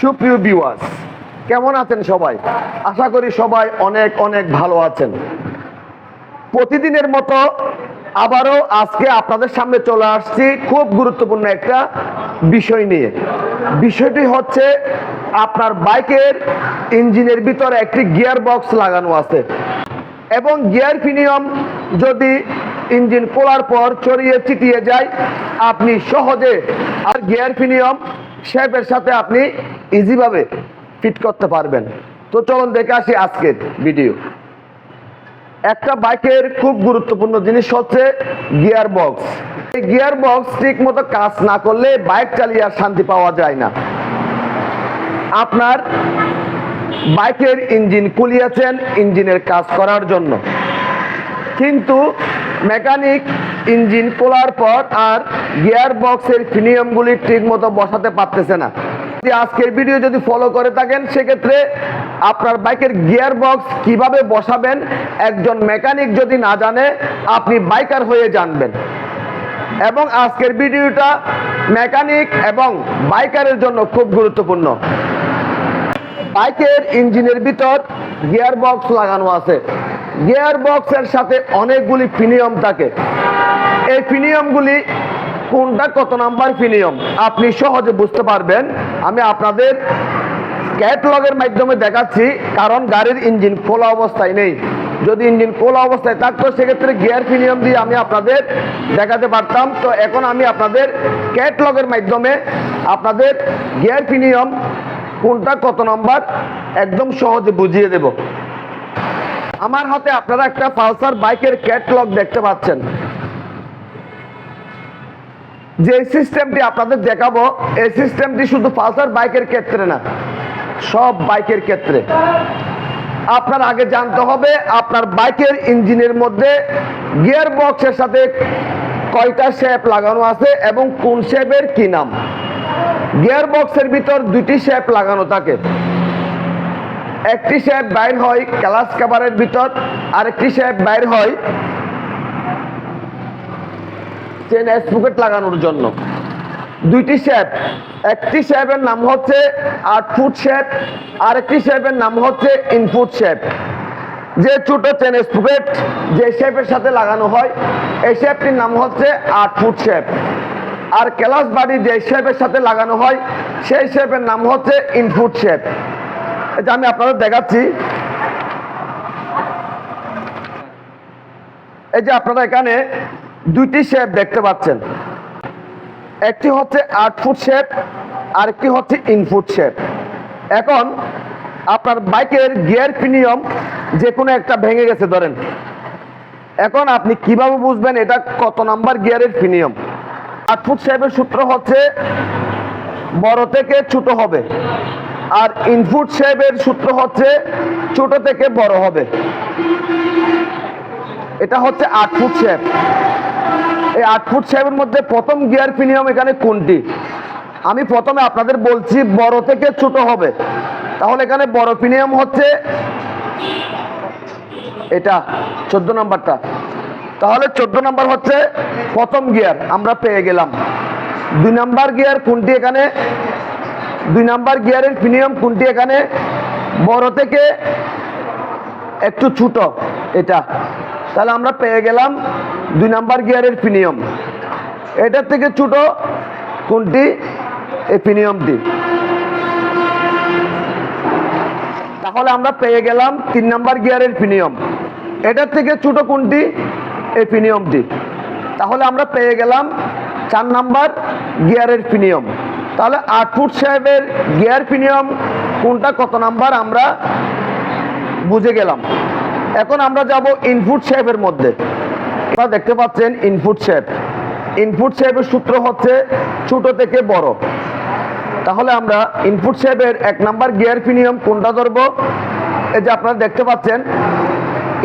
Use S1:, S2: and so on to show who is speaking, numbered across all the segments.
S1: সুপ্রিয় বিওয়াস কেমন আছেন সবাই? আশা করি সবাই অনেক অনেক ভালো আছেন। প্রতিদিনের মতো আবারও আজকে আপনাদের সামনে চলে আসছি খুব গুরুত্বপূর্ণ একটা বিষয় নিয়ে। বিষয়টি হচ্ছে আপনার বাইকের ইঞ্জিনের ভিতরে একটি গিয়ার বক্স লাগানো আছে। এবং গিয়ার প্রিমিয়াম যদি ইঞ্জিন খোলার পর চড়িয়ে চিটিয়ে যায়, আপনি সহজে আর গিয়ার প্রিমিয়াম শেপের সাথে আপনি ইজিভাবে ফিট করতে পারবেন। তো চলুন দেখে আসি আজকের ভিডিও একটা বাইকের খুব গুরুত্বপূর্ণ জিনিস হচ্ছে গিয়ার বক্স এই গিয়ার বক্স ঠিক মতো কাজ না করলে বাইক চালিয়ে আর শান্তি পাওয়া যায় না। আপনার বাইকের ইঞ্জিন কুলিয়েছেন ইঞ্জিনের কাজ করার জন্য। কিন্তু মেকানিক ইঞ্জিন খোলার পর আর গিয়ার বক্সের ঠিক মতো বসাতে পারতেছে না। আজকের ভিডিও যদি ফলো করে থাকেন, সেক্ষেত্রে আপনার বাইকের গিয়ার বক্স কীভাবে বসাবেন, একজন মেকানিক যদি না জানে, আপনি বাইকার হয়ে জানবেন। এবং আজকের ভিডিওটা মেকানিক এবং বাইকারের জন্য খুব গুরুত্বপূর্ণ। বাইকের ইঞ্জিনের ভিতর গিয়ার বক্স লাগানো আছে। গিয়ার বক্সের সাথে অনেকগুলি প্রিমিয়াম থাকে। এই প্রিমিয়ামগুলি কোনটা, কত নাম্বার প্রিমিয়াম আপনি সহজে বুঝতে পারবেন। আমি আপনাদের ক্যাটলগের মাধ্যমে দেখাচ্ছি, কারণ গাড়ির ইঞ্জিন খোলা অবস্থায় নেই। যদি ইঞ্জিন খোলা অবস্থায় থাকতো, সেক্ষেত্রে গিয়ার প্রিমিয়াম দিয়ে আমি আপনাদের দেখাতে পারতাম। তো এখন আমি আপনাদের ক্যাটলগের মাধ্যমে আপনাদের গিয়ার প্রিমিয়াম কোনটা, কত নাম্বার, একদম সহজে বুঝিয়ে দেব। আমার হাতে আপনারা একটা পালসার বাইকের ক্যাটলগ দেখতে পাচ্ছেন। যে সিস্টেমটি আপনাদের দেখাবো, এই সিস্টেমটি শুধু পালসার বাইকের ক্ষেত্রে না, সব বাইকের ক্ষেত্রে। আপনার আগে জানতে হবে, আপনার বাইকের ইঞ্জিনের মধ্যে গিয়ার বক্সের সাথে কয়টা শেপ লাগানো আছে এবং কোন শেপের কি নাম। গিয়ার বক্সের ভিতর দুটি শেপ লাগানো থাকে। একটি শেপ বাইর হয় ক্লাস কাভারের ভিতর, আরেকটি শেপ বাইর হয় চেন স্পুকেট লাগানোর জন্য। দুইটি শেপ একটি শেপের নাম হচ্ছে আট ফুট শেপ আরেকটি শেপের নাম হচ্ছে ইনফুট শেপ যে ছোট চেন স্পুকেট যে শেপের সাথে লাগানো হয়, এই শেপটির নাম হচ্ছে আট ফুট শেপ আর ক্লাস বাড়ি যে শেপের সাথে লাগানো হয়, সেই শেপের নাম হচ্ছে ইনফুট শেপ এটা আমি আপনাদের দেখাচ্ছি। এই যে আপনারা এখানে দুইটি শেপ দেখতে পাচ্ছেন। একটি হচ্ছে আট ফুট শেপ আর একটি হচ্ছে ইনফুট শেপ এখন আপনার বাইকের গিয়ার প্রিমিয়াম যে কোনো একটা ভেঙে গেছে, ধরেন। এখন আপনি কীভাবে বুঝবেন এটা কত নাম্বার গিয়ারের প্রিমিয়াম আট ফুট শেপের সূত্র হচ্ছে বড় থেকে ছোট হবে। আর ইনফুট শেপের সূত্র হচ্ছে ছোট থেকে বড় হবে। এটা হচ্ছে আট ফুট শেপ এই আট ফুট শেপের মধ্যে প্রথম গিয়ার প্রিমিয়াম এখানে কোনটি? আমি প্রথমে আপনাদের বলছি বড় থেকে ছোট হবে। তাহলে এখানে বড় প্রিমিয়াম হচ্ছে এটা, চোদ্দ নাম্বারটা। তাহলে চোদ্দ নাম্বার হচ্ছে প্রথম গিয়ার, আমরা পেয়ে গেলাম। দুই নাম্বার গিয়ার কোনটি এখানে? দুই নাম্বার গিয়ারের প্রিমিয়াম কোনটি এখানে? বড় থেকে একটু ছোট, এটা। তাহলে আমরা পেয়ে গেলাম দুই নাম্বার গিয়ারের প্রিমিয়াম। এটার থেকে ছোট কোনটি? এই প্রিমিয়ামটি। তাহলে আমরা পেয়ে গেলাম তিন নাম্বার গিয়ারের প্রিমিয়াম। এটার থেকে ছোট কোনটি? এই প্রিমিয়ামটি। তাহলে আমরা পেয়ে গেলাম চার নাম্বার গিয়ারের প্রিমিয়াম। তাহলে আট ফুট সাহেবের গিয়ার প্রিমিয়াম কোনটা, কত নাম্বার আমরা বুঝে গেলাম। এখন আমরা যাব ইনপুট সাহেবের মধ্যে। আপনারা দেখতে পাচ্ছেন ইনপুট শেপ ইনপুট শেপের সূত্র হচ্ছে ছোট থেকে বড়। তাহলে আমরা ইনপুট শেপের এক নাম্বার গিয়ার প্রিমিয়াম কোনটা ধরবো? এই যে আপনারা দেখতে পাচ্ছেন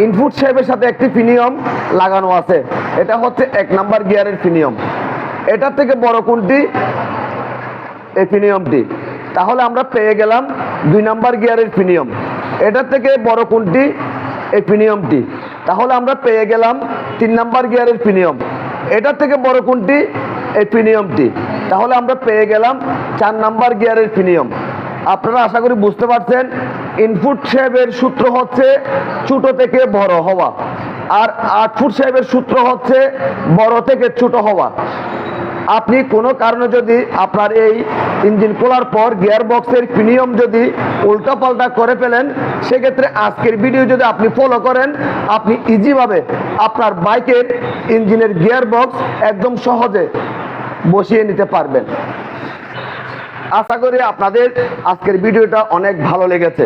S1: ইনপুট শেপের সাথে একটি প্রিমিয়াম লাগানো আছে। এটা হচ্ছে এক নাম্বার গিয়ারের প্রিমিয়াম এটার থেকে বড় কোনটি? এই প্রিমিয়ামটি তাহলে আমরা পেয়ে গেলাম দুই নাম্বার গিয়ারের প্রিমিয়াম এটার থেকে বড় কোনটি? এই প্রিমিয়ামটি তাহলে আমরা পেয়ে গেলাম তিন নাম্বার গিয়ারের প্রিনিয়ম এটার থেকে বড় কোনটি? এই প্রিনিয়মটি তাহলে আমরা পেয়ে গেলাম চার নাম্বার গিয়ারের প্রিনিয়ম আপনারা আশা করি বুঝতে পারছেন ইনফুট সাহেবের সূত্র হচ্ছে ছোট থেকে বড় হওয়া, আর আটফুট সাহেবের সূত্র হচ্ছে বড় থেকে ছোট হওয়া। আপনি কোনো কারণে যদি আপনার এই ইঞ্জিন খোলার পর গিয়ার বক্সের প্রিমিয়াম যদি উল্টাপাল্টা করে ফেলেন, সেক্ষেত্রে আজকের ভিডিও যদি আপনি ফলো করেন, আপনি ইজিভাবে আপনার বাইকের ইঞ্জিনের গিয়ার বক্স একদম সহজে বসিয়ে নিতে পারবেন। আশা করি আপনাদের আজকের ভিডিওটা অনেক ভালো লেগেছে।